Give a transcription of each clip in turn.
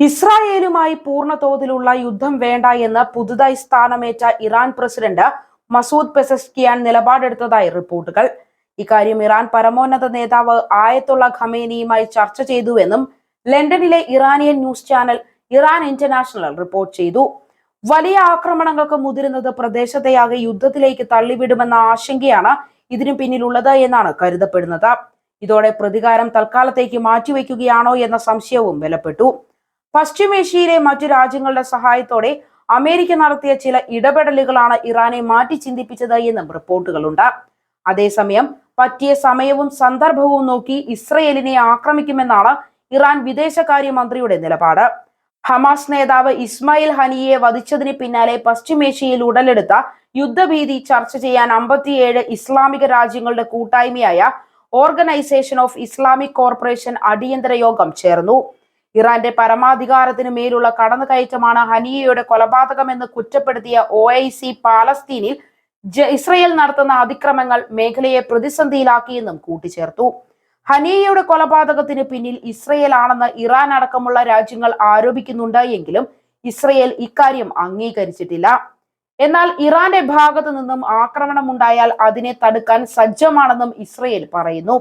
ഇസ്രായേലുമായി പൂർണ തോതിലുള്ള യുദ്ധം വേണ്ട എന്ന് പുതുതായി സ്ഥാനമേറ്റ ഇറാൻ പ്രസിഡന്റ് മസൂദ് പെസസ്കിയാൻ നിലപാടെടുത്തതായി റിപ്പോർട്ടുകൾ. ഇക്കാര്യം ഇറാൻ പരമോന്നത നേതാവ് ആയത്തുള്ള ഖമേനിയുമായി ചർച്ച ചെയ്തുവെന്നും ലണ്ടനിലെ Iranian news channel Iran international report ചെയ്തു. വലിയ ആക്രമണങ്ങൾക്ക് മുതിരുന്നത് പ്രദേശത്തെയാകെ യുദ്ധത്തിലേക്ക് തള്ളിവിടുമെന്ന ആശങ്കയാണ് ഇതിനു പിന്നിലുള്ളത് എന്നാണ് കരുതപ്പെടുന്നത്. ഇതോടെ പ്രതികാരം തൽക്കാലത്തേക്ക് മാറ്റിവെക്കുകയാണോ എന്ന സംശയവും ബലപ്പെട്ടു പശ്ചിമേഷ്യയിലെ മറ്റു രാജ്യങ്ങളുടെ സഹായത്തോടെ അമേരിക്ക നടത്തിയ ചില ഇടപെടലുകളാണ് ഇറാനെ മാറ്റി ചിന്തിപ്പിച്ചത് എന്നും റിപ്പോർട്ടുകളുണ്ട്. അതേസമയം പറ്റിയ സമയവും സന്ദർഭവും നോക്കി ഇസ്രയേലിനെ ആക്രമിക്കുമെന്നാണ് ഇറാൻ വിദേശകാര്യമന്ത്രിയുടെ നിലപാട്. ഹമാസ് നേതാവ് ഇസ്മായിൽ ഹനിയെ വധിച്ചതിന് പിന്നാലെ പശ്ചിമേഷ്യയിൽ ഉടലെടുത്ത യുദ്ധഭീതി ചർച്ച ചെയ്യാൻ അമ്പത്തിയേഴ് ഇസ്ലാമിക രാജ്യങ്ങളുടെ കൂട്ടായ്മയായ ഓർഗനൈസേഷൻ ഓഫ് ഇസ്ലാമിക് കോർപ്പറേഷൻ അടിയന്തര യോഗം ചേർന്നു. ഇറാന്റെ പരമാധികാരത്തിന് മേലുള്ള കടന്നുകയറ്റമാണ് ഹനിയയുടെ കൊലപാതകമെന്ന് കുറ്റപ്പെടുത്തിയ ഒ ഐ സി പാലസ്തീനിൽ ഇസ്രയേൽ നടത്തുന്ന അതിക്രമങ്ങൾ മേഖലയെ പ്രതിസന്ധിയിലാക്കിയെന്നും കൂട്ടിച്ചേർത്തു. ഹനിയയുടെ കൊലപാതകത്തിന് പിന്നിൽ ഇസ്രയേൽ ആണെന്ന് ഇറാൻ അടക്കമുള്ള രാജ്യങ്ങൾ ആരോപിക്കുന്നുണ്ട് എങ്കിലും ഇസ്രയേൽ ഇക്കാര്യം അംഗീകരിച്ചിട്ടില്ല. എന്നാൽ ഇറാന്റെ ഭാഗത്തു നിന്നും ആക്രമണമുണ്ടായാൽ അതിനെ തടുക്കാൻ സജ്ജമാണെന്നും ഇസ്രയേൽ പറയുന്നു.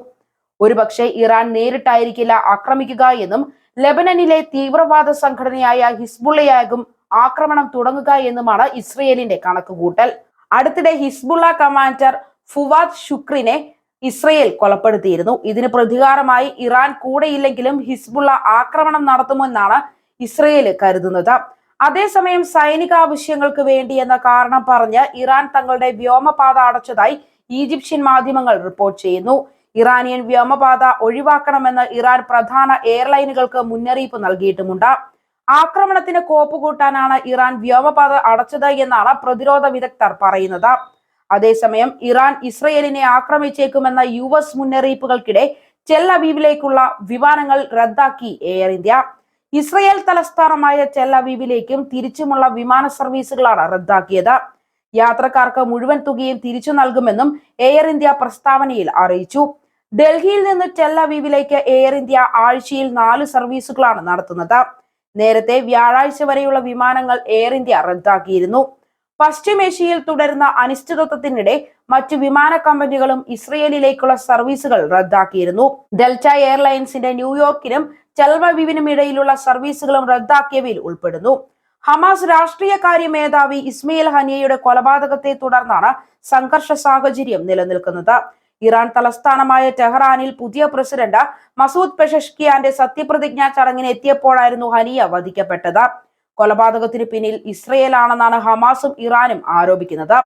ഒരുപക്ഷെ ഇറാൻ നേരിട്ടായിരിക്കില്ല ആക്രമിക്കുക എന്നും ലെബനനിലെ തീവ്രവാദ സംഘടനയായ ഹിസ്ബുള്ളയാകും ആക്രമണം തുടങ്ങുക എന്നുമാണ് ഇസ്രയേലിന്റെ കണക്കുകൂട്ടൽ. അടുത്തിടെ ഹിസ്ബുള്ള കമാൻഡർ ഫുവാദ് ശുക്രിനെ ഇസ്രയേൽ കൊലപ്പെടുത്തിയിരുന്നു. ഇതിന് പ്രതികാരമായി ഇറാൻ കൂടെയില്ലെങ്കിലും ഹിസ്ബുള്ള ആക്രമണം നടത്തുമെന്നാണ് ഇസ്രയേൽ കരുതുന്നത്. അതേസമയം സൈനിക ആവശ്യങ്ങൾക്ക് വേണ്ടി എന്ന കാരണം പറഞ്ഞ് ഇറാൻ തങ്ങളുടെ വ്യോമപാത അടച്ചതായി ഈജിപ്ഷ്യൻ മാധ്യമങ്ങൾ റിപ്പോർട്ട് ചെയ്യുന്നു. ഇറാനിയൻ വ്യോമപാത ഒഴിവാക്കണമെന്ന് ഇറാൻ പ്രധാന എയർലൈനുകൾക്ക് മുന്നറിയിപ്പ് നൽകിയിട്ടുമുണ്ട്. ആക്രമണത്തിന് കോപ്പുകൂട്ടാനാണ് ഇറാൻ വ്യോമപാത അടച്ചത് എന്നാണ് പ്രതിരോധ വിദഗ്ധർ പറയുന്നത്. അതേസമയം ഇറാൻ ഇസ്രയേലിനെ ആക്രമിച്ചേക്കുമെന്ന യു എസ് മുന്നറിയിപ്പുകൾക്കിടെ ചെല്ലവീവിലേക്കുള്ള വിമാനങ്ങൾ റദ്ദാക്കി എയർ ഇന്ത്യ. ഇസ്രയേൽ തലസ്ഥാനമായ ചെല്ലവീവിലേക്കും തിരിച്ചുമുള്ള വിമാന സർവീസുകളാണ് റദ്ദാക്കിയത്. യാത്രക്കാർക്ക് മുഴുവൻ തുകയും തിരിച്ചു നൽകുമെന്നും എയർ ഇന്ത്യ പ്രസ്താവനയിൽ അറിയിച്ചു. ഡൽഹിയിൽ നിന്ന് ടെല്ലവീവിലേക്ക് എയർ ഇന്ത്യ ആഴ്ചയിൽ നാല് സർവീസുകളാണ് നടത്തുന്നത്. നേരത്തെ വ്യാഴാഴ്ച വരെയുള്ള വിമാനങ്ങൾ എയർ ഇന്ത്യ റദ്ദാക്കിയിരുന്നു. പശ്ചിമേഷ്യയിൽ തുടരുന്ന അനിശ്ചിതത്വത്തിനിടെ മറ്റു വിമാന കമ്പനികളും ഇസ്രയേലിലേക്കുള്ള സർവീസുകൾ റദ്ദാക്കിയിരുന്നു. ഡെൽറ്റ എയർലൈൻസിന്റെ ന്യൂയോർക്കിനും ചെൽവീവിനും ഇടയിലുള്ള സർവീസുകളും റദ്ദാക്കിയവയിൽ ഉൾപ്പെടുന്നു. ഹമാസ് രാഷ്ട്രീയകാര്യ മേധാവി ഇസ്മയിൽ ഹനിയയുടെ കൊലപാതകത്തെ തുടർന്നാണ് സംഘർഷ സാഹചര്യം നിലനിൽക്കുന്നത്. ഇറാൻ തലസ്ഥാനമായ ടെഹ്റാനിൽ പുതിയ പ്രസിഡന്റ് മസൂദ് പെഷഷ്കിയാന്റെ സത്യപ്രതിജ്ഞാ ചടങ്ങിന് എത്തിയപ്പോഴായിരുന്നു ഹനിയ വധിക്കപ്പെട്ടത്. കൊലപാതകത്തിന് പിന്നിൽ ഇസ്രയേലാണെന്നാണ് ഹമാസും ഇറാനും ആരോപിക്കുന്നത്.